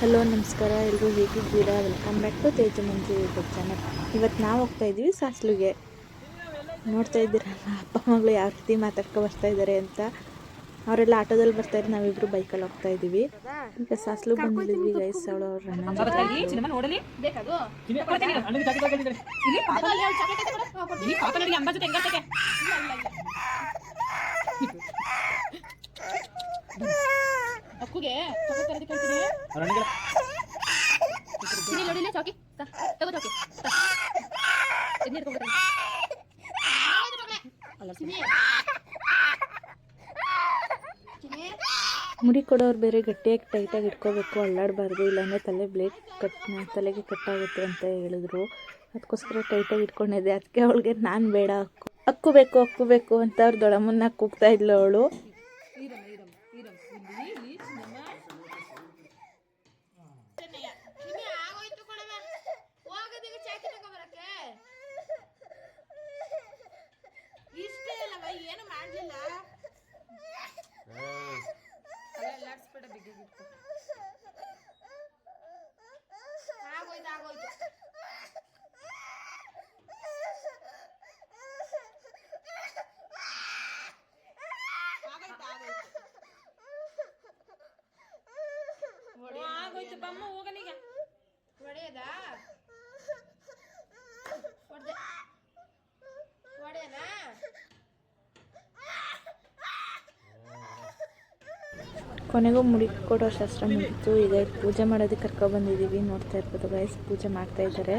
Hello ನಮಸ್ಕಾರ. ಎಲ್ಲರೂ ಹೇಗಿದ್ದೀರಾ? Welcome back to Teja Manju YouTube channel ಇವತ್ತು ನಾವು ಹೋಗ್ತಾ ಇದ್ದೀವಿ ಸಾಸ್ಲುಗೆ. ನೋಡ್ತಾ ಇದ್ದೀರಲ್ಲ ಅಪ್ಪ ಮಗಳು ಯಾವ ರೀತಿ ಮಾತಾಡ್ಕೊ ಬರ್ತಾ ಇದ್ದಾರೆ ಅಂತ. ಅವರೆಲ್ಲ ಆಟೋದಲ್ಲಿ ಬರ್ತಾ ಇದ್ರೆ ನಾವಿಬ್ರು ಬೈಕಲ್ಲಿ ಹೋಗ್ತಾ ಇದ್ದೀವಿ. ಈಗ ಸಾಸ್ಲು ಬಂದಿದ್ದೀವಿ ಗೈಸ್ ಅವಳು ಅವ್ರ ಚಾಕಿ ತಗೋ ಚಾಕಿ. ಮುಡಿ ಕೊಡೋರು ಬೇರೆ ಗಟ್ಟಿಯಾಗಿ ಟೈಟಾಗಿ ಇಟ್ಕೋಬೇಕು, ಅಲ್ಲಾಡಬಾರ್ದು, ಇಲ್ಲಾಂದರೆ ತಲೆ ಬ್ಲೇಡ್ ಕಟ್ ತಲೆಗೆ ಕಟ್ಟಾಗುತ್ತೆ ಅಂತ ಹೇಳಿದ್ರು. ಅದಕ್ಕೋಸ್ಕರ ಟೈಟಾಗಿ ಇಟ್ಕೊಂಡಿದ್ದೆ. ಅದಕ್ಕೆ ಅವಳಿಗೆ ನಾನು ಬೇಡ, ಅಕ್ಕು. ಅಕ್ಕು ಬೇಕು ಅಂತ ಅವ್ರ ದೊಡ್ಡಮ್ಮನ್ನ ಕೂಗ್ತಾ ಇದ್ಲು ಅವಳು. ಈರಮ್ಮ, ಈರಮ್ಮ. ಇಲ್ಲಿ, ಇಲ್ಲಿ ಸಿನಿಮಾ. ಇಷ್ಟೇ ಅಲ್ಲವ ಏನು ಮಾಡ್ಲಿಲ್ಲ ಆಗೋಯ್ತು ಆಗೋಯ್ತು ಆಗೋಯ್ತು ಆಗೋಯ್ತು ಬಮ್ಮ ಹೋಗನೀಗ ಹೊಡೆಯದಾ? ಹೊಡೆದೆ ಹೊಡೆಯನಾ? ಕೊನೆಗೂ ಮುಡಿ ಕೊಡೋ ಶಾಸ್ತ್ರ ಮುಗಿತು. ಈಗ ಪೂಜೆ ಮಾಡೋದಕ್ಕೆ ಕರ್ಕೊ ಬಂದಿದ್ದೀವಿ. ನೋಡ್ತಾ ಇರ್ಬೋದು ಗೈಸ್ ಪೂಜೆ ಮಾಡ್ತಾ ಇದ್ದಾರೆ.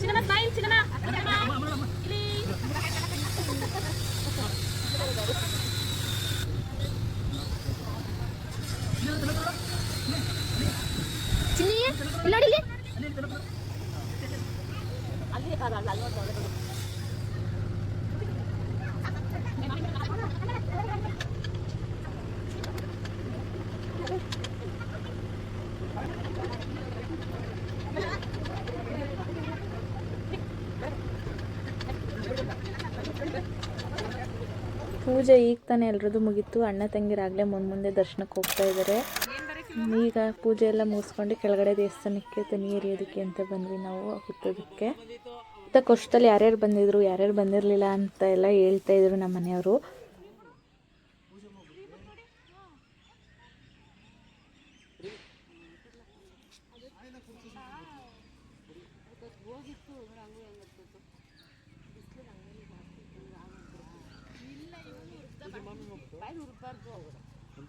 ಸಿನಿಮಾ ಸ್ಮೈಲ್ ಸಿನಿಮಾ ಇಲ್ಲಿ ಚಿನ್ನಿ ಇಲ್ಲಿ ನೋಡಿ ಇಲ್ಲಿ ಅಲ್ಲಿ ಕಾಲ ಅಲ್ಲ ಅಲ್ಲಿ ನೋಡ್ತಾ ಇದ್ದಾರೆ. ಪೂಜೆ ಈಗ ತಾನೇ ಎಲ್ಲರದು ಮುಗೀತು. ಅಣ್ಣ ತಂಗಿರಾಗಲೇ ಮುಂದೆ ಮುಂದೆ ದರ್ಶನಕ್ಕೆ ಹೋಗ್ತಾ ಇದ್ದಾರೆ ಈಗ ಪೂಜೆ ಎಲ್ಲ ಮುಗಿಸ್ಕೊಂಡು ಕೆಳಗಡೆ ದೇವಸ್ಥಾನಕ್ಕೆ ತನಿ ಎರಿಯೋದಕ್ಕೆ ಅಂತ ಬಂದ್ವಿ ನಾವು ಹುತ್ತೋದಕ್ಕೆ ಮತ್ತು ಕೊಷ್ಟಲ್ಲಿ ಯಾರ್ಯಾರು ಬಂದಿದ್ರು, ಯಾರ್ಯಾರು ಬಂದಿರಲಿಲ್ಲ ಅಂತ ಎಲ್ಲ ಹೇಳ್ತಾ ಇದ್ರು ನಮ್ಮ ಮನೆಯವರು.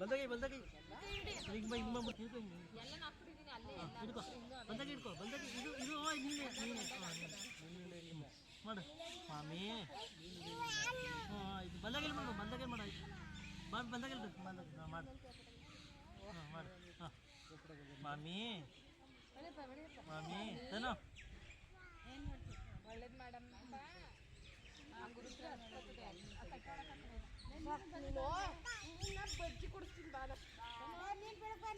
ಬಂದಾಗಿ ಬಂದಾಗಿ. ಹಿಂಗ್ ಬಾ, ಹಿಂಗ್ ಮಾಡ್ಬಿಟ್ಟು ಹಿಡ್ಕೊ ಹಿಂಗೆ. ಹಿಡ್ಕೊ ಬಂದಾಗಿ ಹಿಡ್ಕೊ ಬಂದಾಗಿ ಇದು ಇದು ನಿನ್ನೆ ನೀನೆ. ಮಾಡು. ಮಾಮಿ. ಹಾ, ಇದು ಬಂದಾಗೆಲ್ಲ ಮಾಡು ಬಂದಾಗೆಲ್ಲ ಮಾಡು ಬೇಕು ಬಂದಾಗ ಹಾ, ಮಾಡು. ಹಾಂ ಮಾಡು. ಹಾಂ. ಮಾಮಿ. ಮಾಮಿ ಏನೋ ಬಜ್ಜಿ ಕೊಡಿಸ್ತೀನಿ ಬಾರ ಗೌರಿ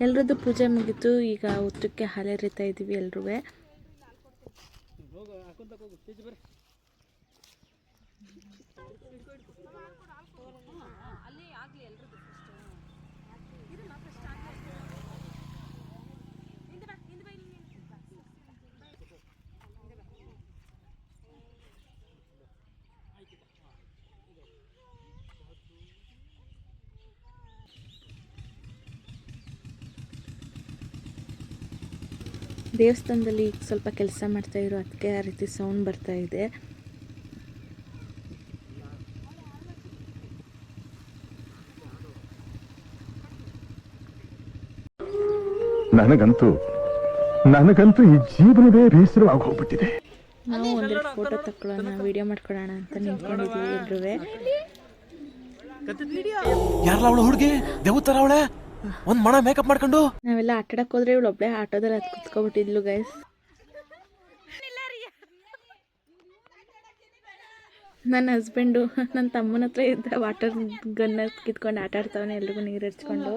ಎಲ್ರದ್ದು ಪೂಜೆ ಮುಗೀತು ಈಗ ಊಟಕ್ಕೆ ಹಾಲೆರಿತಾ ಇದ್ದೀವಿ ಎಲ್ರೂ ಹೋಗು ಹಾಕೊಂತ ಹೋಗು ಬರ್ರಿ ದೇವಸ್ಥಾನದಲ್ಲಿ ಈಗ ಸ್ವಲ್ಪ ಕೆಲಸ ಮಾಡ್ತಾ ಇರೋ ಅದಕ್ಕೆ ಆ ರೀತಿ ಸೌಂಡ್ ಬರ್ತಾ ಇದೆ. ನನಗಂತೂ ನನಗಂತೂ ಈ ಜೀವನವೇ ಬೇಸರವಾಗಿ ಹೋಗ್ಬಿಟ್ಟಿದೆ ನಾವು ಒಂದೆರಡು ಫೋಟೋ ತಕ್ಕೊಳ್ಳೋಣ ವಿಡಿಯೋ ಮಾಡ್ಕೊಳ್ಳೋಣ ಅಂತ ನಿಂತ್ಕೊಂಡಿದ್ದೀವಿ ಎಲ್ರೂ ಯಾರಲ್ಲ ಅವಳು ಹುಡುಗಿ? ದೇವತರ ಅವಳೆ? ಒಂದ್ ಮಣ ಮೇಕಪ್ ಮಾಡ್ಕೊಂಡು? ನಾವೆಲ್ಲ ಆಟಾಡಕ್ಕೆ ಹೋದ್ರೆ ಇವಳು ಒಬ್ಳೆ ಆಟೋದಲ್ಲಿ ಅದು ಕುತ್ಕೊಬಿಟ್ಟಿದ್ಲು ಗೈಸ್ ನನ್ನ ಹಸ್ಬೆಂಡು ನನ್ನ ತಮ್ಮನ ಹತ್ರ ಇದ್ದ ವಾಟರ್ ಗನ್ನ ಕಿತ್ಕೊಂಡು ಆಟ ಆಡ್ತಾವನೆ ಎಲ್ರಿಗೂ ನೀರು ಹಚ್ಕೊಂಡು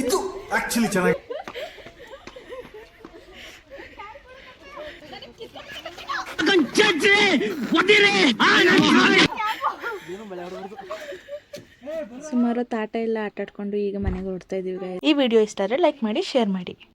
ಇದು ಆಕ್ಚುಲಿ ಚೆನ್ನಾಗಿ. ಸುಮಾರು ತಾಟ ಎಲ್ಲ ಆಟಾಡ್ಕೊಂಡು ಈಗ ಮನೆಗೆ ಹೊರಡ್ತಾ ಇದೀವಿ ಈ ವಿಡಿಯೋ ಇಷ್ಟ ಆದರೆ ಲೈಕ್ ಮಾಡಿ ಶೇರ್ ಮಾಡಿ.